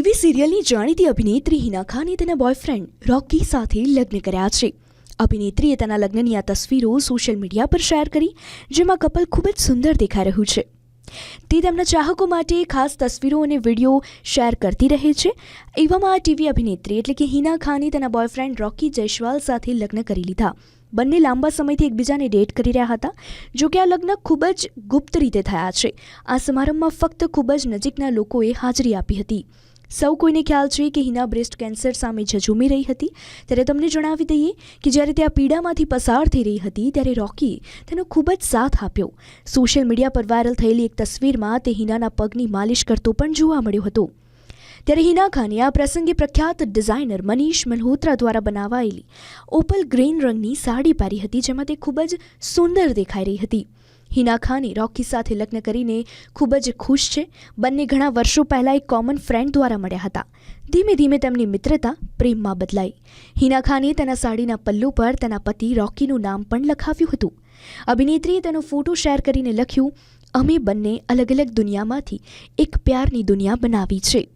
TV સિરિયલની જાણીતી અભિનેત્રી હિના ખાને તેના બોયફ્રેન્ડ રોકી સાથે લગ્ન કર્યા છે. અભિનેત્રીએ તેના લગ્નની આ તસવીરો સોશિયલ મીડિયા પર શેર કરી, જેમાં કપલ ખૂબ જ સુંદર દેખાઈ રહ્યું છે. તે તેમના ચાહકો માટે ખાસ તસવીરો અને વીડિયો શેર કરતી રહે છે. એવામાં આ ટીવી અભિનેત્રી એટલે કે હિના ખાને તેના બોયફ્રેન્ડ રોકી જયસ્વાલ સાથે લગ્ન કરી લીધા. બંને લાંબા સમયથી એકબીજાને ડેટ કરી રહ્યા હતા, જો કે આ લગ્ન ખૂબ જ ગુપ્ત રીતે થયા છે. આ સમારંભમાં ફક્ત ખૂબ જ નજીકના લોકોએ હાજરી આપી હતી. સૌ કોઈને ખ્યાલ છે કે હિના બ્રેસ્ટ કેન્સર સામે ઝઝૂમી રહી હતી. ત્યારે તમને જણાવી દઈએ કે જ્યારે તે આ પીડામાંથી પસાર થઈ રહી હતી, ત્યારે રોકીએ તેનો ખૂબ જ સાથ આપ્યો. સોશિયલ મીડિયા પર વાયરલ થયેલી એક તસવીરમાં તે હિનાના પગની માલિશ કરતો પણ જોવા મળ્યો હતો. ત્યારે હિના ખાને આ પ્રસંગે પ્રખ્યાત ડિઝાઇનર મનીષ મલ્હોત્રા દ્વારા બનાવાયેલી ઓપલ ગ્રીન રંગની સાડી પહેરી હતી, જેમાં તે ખૂબ જ સુંદર દેખાઈ રહી હતી. હિના ખાને રોકી સાથે લગ્ન કરીને ખૂબ જ ખુશ છે. બંને ઘણા વર્ષો પહેલાં એક કોમન ફ્રેન્ડ દ્વારા મળ્યા હતા. ધીમે ધીમે તેમની મિત્રતા પ્રેમમાં બદલાઈ. હિના ખાને તેના સાડીના પલ્લુ પર તેના પતિ રોકીનું નામ પણ લખાવ્યું હતું. અભિનેત્રીએ તેનો ફોટો શેર કરીને લખ્યું, અમે બંને અલગ અલગ દુનિયામાંથી એક પ્યારની દુનિયા બનાવી છે.